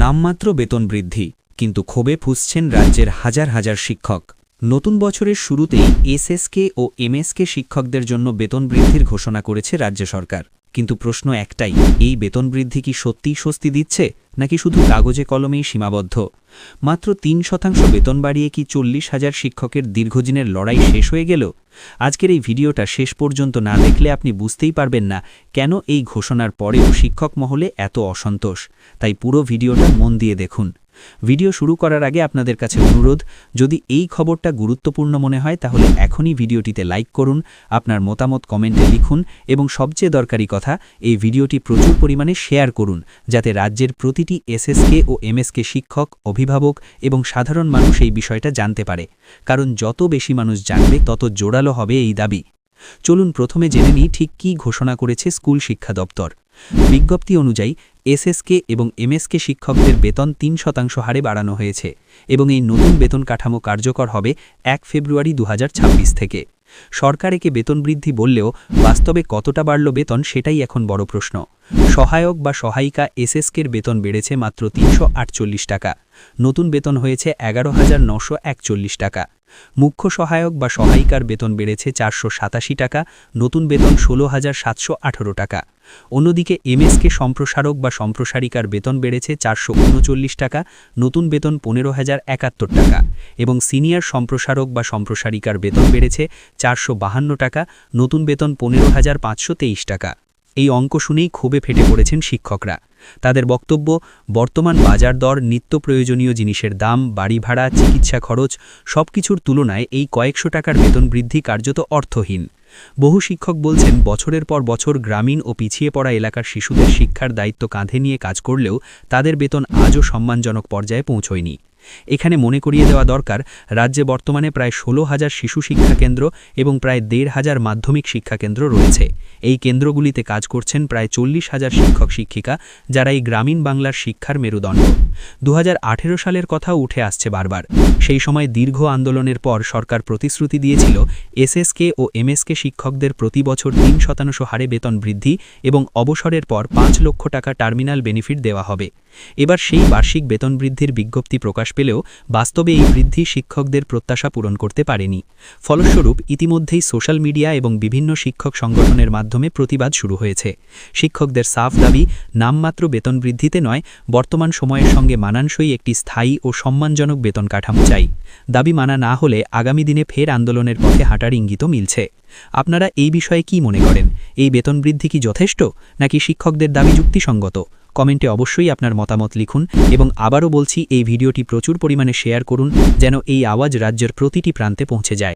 নামমাত্র বেতন বৃদ্ধি, কিন্তু ক্ষোভে ফুসছেন রাজ্যের হাজার হাজার শিক্ষক। নতুন বছরের শুরুতেই এসএসকে ও এমএসকে শিক্ষকদের জন্য বেতন বৃদ্ধির ঘোষণা করেছে রাজ্য সরকার। কিন্তু প্রশ্ন একটাই, এই বেতন বৃদ্ধি কি সত্যিই স্বস্তি দিচ্ছে, নাকি শুধু কাগজে কলমেই সীমাবদ্ধ? মাত্র তিন শতাংশ বেতন বাড়িয়ে কি চল্লিশ হাজার শিক্ষকের দীর্ঘদিনের লড়াই শেষ হয়ে গেল? আজকের এই ভিডিওটা শেষ পর্যন্ত না দেখলে আপনি বুঝতেই পারবেন না কেন এই ঘোষণার পরেও শিক্ষক মহলে এত অসন্তোষ। তাই পুরো ভিডিওটা মন দিয়ে দেখুন। ভিডিও শুরু করার আগে আপনাদের কাছে অনুরোধ, যদি এই খবরটা গুরুত্বপূর্ণ মনে হয়, তাহলে এখনই ভিডিওটিতে লাইক করুন, আপনার মতামত কমেন্টে লিখুন এবং সবচেয়ে দরকারি কথা, এই ভিডিওটি প্রচুর পরিমাণে শেয়ার করুন, যাতে রাজ্যের প্রতিটি এসএসকে ও এমএসকে শিক্ষক, অভিভাবক এবং সাধারণ মানুষ এই বিষয়টা জানতে পারে। কারণ যত বেশি মানুষ জানবে, তত জোরালো হবে এই দাবি। চলুন প্রথমে জেনে নিই ঠিক কী ঘোষণা করেছে স্কুল শিক্ষা দপ্তর। বিজ্ঞপ্তি অনুযায়ী এসএসকে এবং এমএসকে শিক্ষকদের বেতন তিন শতাংশ হারে বাড়ানো হয়েছে এবং এই নতুন বেতন কাঠামো কার্যকর হবে এক ফেব্রুয়ারি দু হাজার ছাব্বিশ থেকে। সরকার একে বেতন বৃদ্ধি বললেও বাস্তবে কতটা বাড়ল বেতন সেটাই এখন বড় প্রশ্ন। সহায়ক বা সহায়িকা এসএসকের বেতন বেড়েছে মাত্র তিনশো আটচল্লিশ টাকা। নতুন বেতন হয়েছে এগারো টাকা। মুখ্য সহায়ক বা সহায়িকার বেতন বেড়েছে চারশো সাতাশি টাকা, নতুন বেতন ষোলো হাজার সাতশো টাকা। অন্যদিকে এমএসকে সম্প্রসারক বা সম্প্রসারিকার বেতন বেড়েছে চারশো উনচল্লিশ টাকা, নতুন বেতন পনেরো হাজার একাত্তর টাকা এবং সিনিয়র সম্প্রসারক বা সম্প্রসারিকার বেতন বেড়েছে চারশো টাকা, নতুন বেতন পনেরো হাজার পাঁচশো টাকা। এই অঙ্ক শুনেই ক্ষোভে ফেটে পড়েছেন শিক্ষকরা। তাদের বক্তব্য, বর্তমান বাজার দর, নিত্য প্রয়োজনীয় জিনিসের দাম, বাড়ি ভাড়া, চিকিৎসা খরচ সব কিছুর তুলনায় এই কয়েকশো টাকার বেতন বৃদ্ধি কার্যত অর্থহীন। বহু শিক্ষক বলছেন, বছরের পর বছর গ্রামীণ ও পিছিয়ে পড়া এলাকার শিশুদের শিক্ষার দায়িত্ব কাঁধে নিয়ে কাজ করলেও তাদের বেতন আজও সম্মানজনক পর্যায়ে পৌঁছয়নি। এখানে মনে করিয়ে দেওয়া দরকার, রাজ্যে বর্তমানে প্রায় ষোলো হাজার শিশু শিক্ষাকেন্দ্র এবং প্রায় দেড় হাজার মাধ্যমিক শিক্ষাকেন্দ্র রয়েছে। এই কেন্দ্রগুলিতে কাজ করছেন প্রায় চল্লিশ হাজার শিক্ষক শিক্ষিকা যারা এই গ্রামীণ বাংলার শিক্ষার মেরুদণ্ড। দু হাজার আঠেরো সালের কথাও উঠে আসছে বারবার। সেই সময় দীর্ঘ আন্দোলনের পর সরকার প্রতিশ্রুতি দিয়েছিল, এসএসকে ও এমএসকে শিক্ষকদের প্রতি বছর তিন শতাংশ হারে বেতন বৃদ্ধি এবং অবসরের পর পাঁচ লক্ষ টাকা টার্মিনাল বেনিফিট দেওয়া হবে। এবার সেই বার্ষিক বেতন বৃদ্ধির বিজ্ঞপ্তি প্রকাশ পেলেও বাস্তবে এই বৃদ্ধি শিক্ষকদের প্রত্যাশা পূরণ করতে পারেনি। ফলস্বরূপ, ইতিমধ্যেই সোশ্যাল মিডিয়া এবং বিভিন্ন শিক্ষক সংগঠনের মাধ্যমে প্রতিবাদ শুরু হয়েছে। শিক্ষকদের সাফ দাবি, নামমাত্র বেতন বৃদ্ধিতে নয়, বর্তমান সময়ের সঙ্গে মানানসই একটি স্থায়ী ও সম্মানজনক বেতন কাঠামো চাই। দাবি মানা না হলে আগামী দিনে ফের আন্দোলনের পথে হাঁটার ইঙ্গিতও মিলছে। আপনারা এই বিষয়ে কি মনে করেন? এই বেতন বৃদ্ধি কি যথেষ্ট? নাকি শিক্ষকদের দাবি যুক্তিসঙ্গত? কমেন্টে অবশ্যই আপনার মতামত লিখুন এবং আবারও বলছি, এই ভিডিওটি প্রচুর পরিমাণে শেয়ার করুন যেন এই আওয়াজ রাজ্যের প্রতিটি প্রান্তে পৌঁছে যায়।